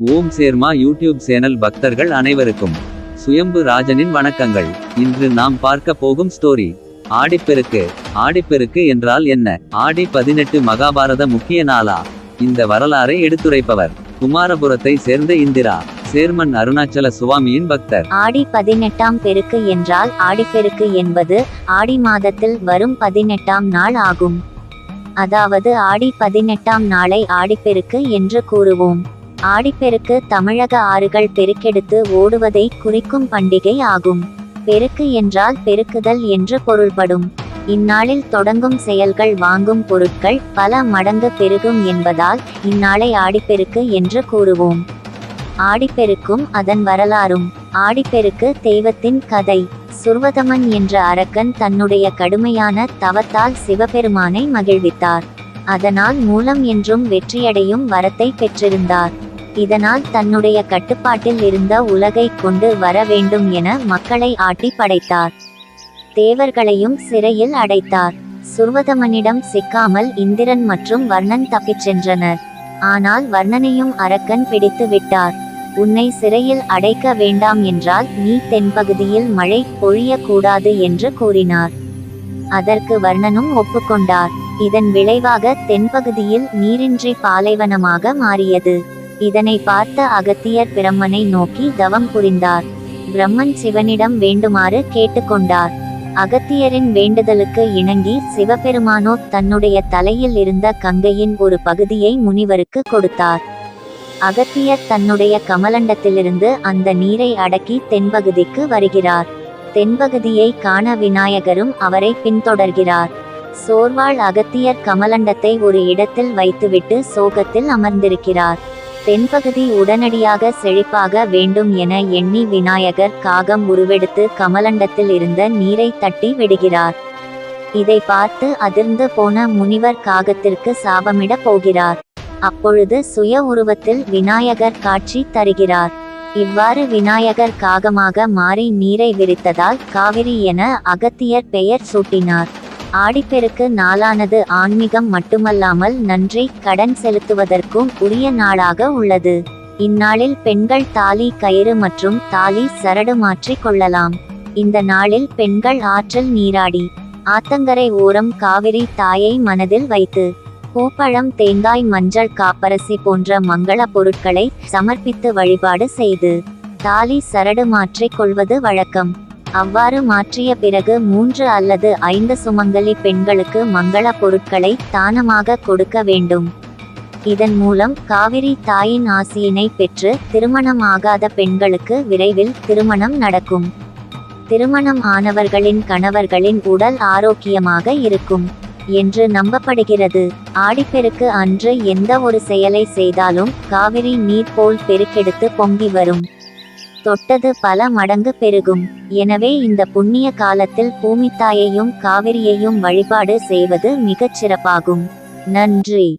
ஓம் சேர்மா YouTube channel பக்தர்கள் அனைவருக்கும் சுயம்பு ராஜனின் வணக்கங்கள். இன்று நாம் பார்க்க போகும் ஸ்டோரி ஆடிப்பெருக்கு. ஆடிப்பெருக்கு என்றால் என்ன? ஆடி பதினெட்டு மகாபாரத முக்கிய நாளா? இந்த வரலாறை எடுத்துரைப்பவர் குமாரபுரத்தை சேர்ந்த இந்திரா சேர்மன் அருணாச்சல சுவாமியின் பக்தர். ஆடி பதினெட்டாம் பெருக்கு என்றால் ஆடிப்பெருக்கு என்பது ஆடி மாதத்தில் வரும் பதினெட்டாம் நாள் ஆகும். அதாவது ஆடி பதினெட்டாம் நாளை ஆடிப்பெருக்கு என்று கூறுவோம். ஆடிப்பெருக்கு தமிழக ஆறுகள் பெருக்கெடுத்து ஓடுவதை குறிக்கும் பண்டிகை ஆகும். பெருக்கு என்றால் பெருக்குதல் என்று பொருள்படும். இந்நாளில் தொடங்கும் செயல்கள் வாங்கும் பொருட்கள் பல மடங்கு பெருகும் என்பதால் இந்நாளை ஆடிப்பெருக்கு என்று கூறுவோம். ஆடிப்பெருக்கும் அதன் வரலாறும். ஆடிப்பெருக்கு தெய்வத்தின் கதை. சுர்வதமன் என்ற அரக்கன் தன்னுடைய கடுமையான தவத்தால் சிவபெருமானை மகிழ்வித்தார். அதனால் மூலம் என்றும் வெற்றியடையும் வரத்தை பெற்றிருந்தார். இதனால் தன்னுடைய கட்டுப்பாட்டில் இருந்த உலகை கொண்டு வர வேண்டும் என மக்களை ஆட்டி படைத்தார். தேவர்களையும் சிறையில் அடைத்தார். சுர்வதமனிடம் சிக்காமல் இந்திரன் மற்றும் வர்ணன் தப்பிச் சென்றனர். ஆனால் வர்ணனையும் அரக்கன் பிடித்து விட்டார். உன்னை சிறையில் அடைக்க வேண்டாம் என்றால் நீ தென்பகுதியில் மழை பொழியக்கூடாது என்று கூறினார். அதற்கு வர்ணனும் ஒப்புக்கொண்டார். இதன் விளைவாக தென்பகுதியில் நீரின்றி பாலைவனமாக மாறியது. இதனை பார்த்த அகத்தியர் பிரம்மனை நோக்கி தவம் புரிந்தார். பிரம்மன் சிவனிடம் வேண்டுமாறு கேட்டுக்கொண்டார். அகத்தியரின் வேண்டுதலுக்கு இணங்கி சிவபெருமானோ தன்னுடைய தலையில் இருந்த கங்கையின் ஒரு பகுதியை முனிவருக்கு கொடுத்தார். அகத்தியர் தன்னுடைய கமலண்டத்திலிருந்து அந்த நீரை அடக்கி தென்பகுதிக்கு வருகிறார். தென்பகுதியை காண விநாயகரும் அவரை பின்தொடர்கிறார். சோர்வாள் அகத்தியர் கமலண்டத்தை ஒரு இடத்தில் வைத்துவிட்டு சோகத்தில் அமர்ந்திருக்கிறார். தென்பகுதி உடனடியாக செழிப்பாக வேண்டும் என எண்ணி விநாயகர் காகம் உருவெடுத்து கமலண்டத்தில் இருந்த நீரை தட்டி விடுகிறார். இதை பார்த்து அதிர்ந்து போன முனிவர் காகத்திற்கு சாபமிட போகிறார். அப்பொழுது சுய உருவத்தில் விநாயகர் காட்சி தருகிறார். இவ்வாறு விநாயகர் காகமாக மாறி நீரை விரித்ததால் காவிரி என அகத்தியர் பெயர் சூட்டினார். ஆடிப்பெருக்கு நாளானது ஆன்மீகம் மட்டுமல்லாமல் நன்றி கடன் செலுத்துவதற்கும் உரிய நாளாக உள்ளது. இந்நாளில் பெண்கள் தாலி கயிறு மற்றும் தாலி சரடு மாற்றிக் கொள்ளலாம். இந்த நாளில் பெண்கள் ஆற்றல் நீராடி ஆத்தங்கரை ஓரம் காவிரி தாயை மனதில் வைத்து பூப்பழம் தேங்காய் மஞ்சள் காப்பரசி போன்ற மங்கள பொருட்களை சமர்ப்பித்து வழிபாடு செய்து தாலி சரடு மாற்றிக் கொள்வது வழக்கம். அவ்வாறு மாற்றிய பிறகு மூன்று அல்லது ஐந்து சுமங்கலி பெண்களுக்கு மங்கள பொருட்களை தானமாக கொடுக்க வேண்டும். இதன் மூலம் காவிரி தாயின் ஆசியினை பெற்று திருமணம் ஆகாத பெண்களுக்கு விரைவில் திருமணம் நடக்கும். திருமணம் ஆனவர்களின் கணவர்களின் உடல் ஆரோக்கியமாக இருக்கும் என்று நம்பப்படுகிறது. ஆடிப்பெருக்கு அன்று எந்த ஒரு செயலை செய்தாலும் காவிரி நீர் போல் பெருக்கெடுத்து பொங்கி வரும். தொட்டது பல மடங்கு பெருகும். எனவே இந்த புண்ணிய காலத்தில் பூமித்தாயையும் காவிரியையும் வழிபாடு செய்வது மிகச் சிறப்பாகும். நன்றி.